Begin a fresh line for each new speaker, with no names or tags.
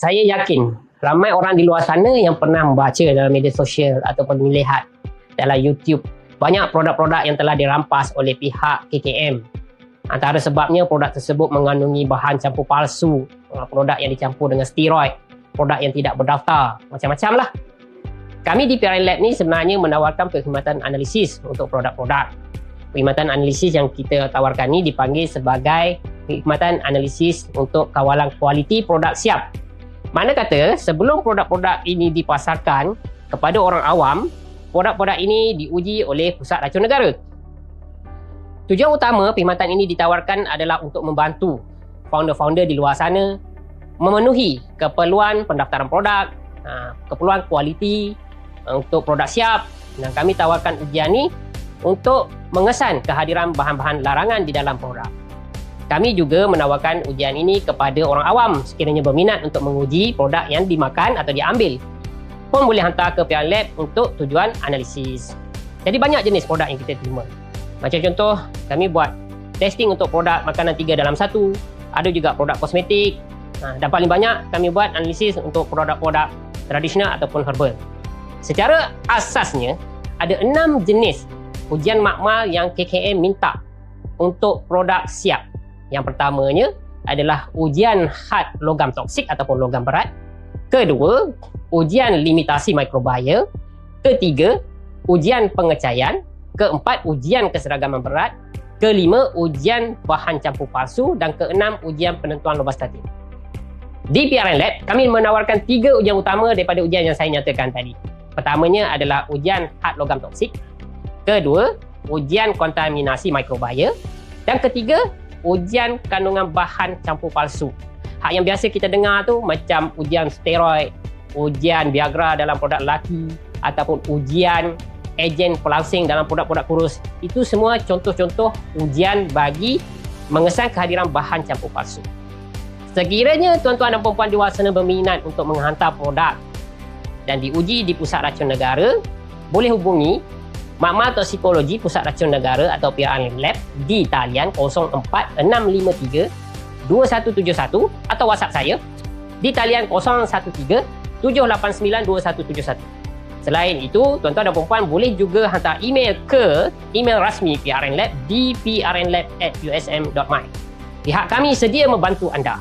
Saya yakin ramai orang di luar sana yang pernah membaca dalam media sosial ataupun melihat dalam YouTube banyak produk-produk yang telah dirampas oleh pihak KKM. Antara sebabnya produk tersebut mengandungi bahan campur palsu, uh, produk yang dicampur dengan steroid, produk yang tidak berdaftar, macam-macam lah. Kami di PRN Lab ni sebenarnya menawarkan perkhidmatan analisis untuk produk-produk. Perkhidmatan analisis yang kita tawarkan ni dipanggil sebagai perkhidmatan analisis untuk kawalan kualiti produk siap. Mana kata sebelum produk-produk ini dipasarkan kepada orang awam, produk-produk ini diuji oleh Pusat Racun Negara. Tujuan utama perkhidmatan ini ditawarkan adalah untuk membantu founder-founder di luar sana memenuhi keperluan pendaftaran produk, ha, keperluan kualiti untuk produk siap dan kami tawarkan ujian ni untuk mengesan kehadiran bahan-bahan larangan di dalam produk. Kami juga menawarkan ujian ini kepada orang awam sekiranya berminat untuk menguji produk yang dimakan atau diambil pun boleh hantar ke pihak lab untuk tujuan analisis. Jadi banyak jenis produk yang kita terima. Macam contoh, kami buat testing untuk produk makanan tiga dalam satu. Ada juga produk kosmetik. Ha, dan paling banyak kami buat analisis untuk produk-produk tradisional ataupun herbal. Secara asasnya, ada enam jenis ujian makmal yang KKM minta untuk produk siap. Yang pertamanya adalah ujian had logam toksik ataupun logam berat. Kedua, ujian limitasi mikrobaya. Ketiga, ujian pengecayan. Keempat, ujian keseragaman berat. Kelima, ujian bahan campur palsu. Dan keenam, ujian penentuan lobastatin. Di PRN Lab, kami menawarkan tiga ujian utama daripada ujian yang saya nyatakan tadi. Pertamanya adalah ujian had logam toksik. Kedua, ujian kontaminasi mikrobaya. Dan ketiga, ujian kandungan bahan campur palsu. Hak yang biasa kita dengar tu macam ujian steroid, ujian Viagra dalam produk lelaki ataupun ujian ejen pelangsing dalam produk-produk kurus. Itu semua contoh-contoh ujian bagi mengesan kehadiran bahan campur palsu. Sekiranya tuan-tuan dan puan-puan di luar sana berminat untuk menghantar produk dan diuji di Pusat Racun Negara, boleh hubungi Makmal Toksikologi Pusat Racun Negara atau PRN Lab di talian 04653 2171 atau WhatsApp saya di talian 013 789 2171. Selain itu, tuan-tuan dan puan boleh juga hantar email ke email rasmi PRN Lab di prnlab@usm.my. Pihak kami sedia membantu anda.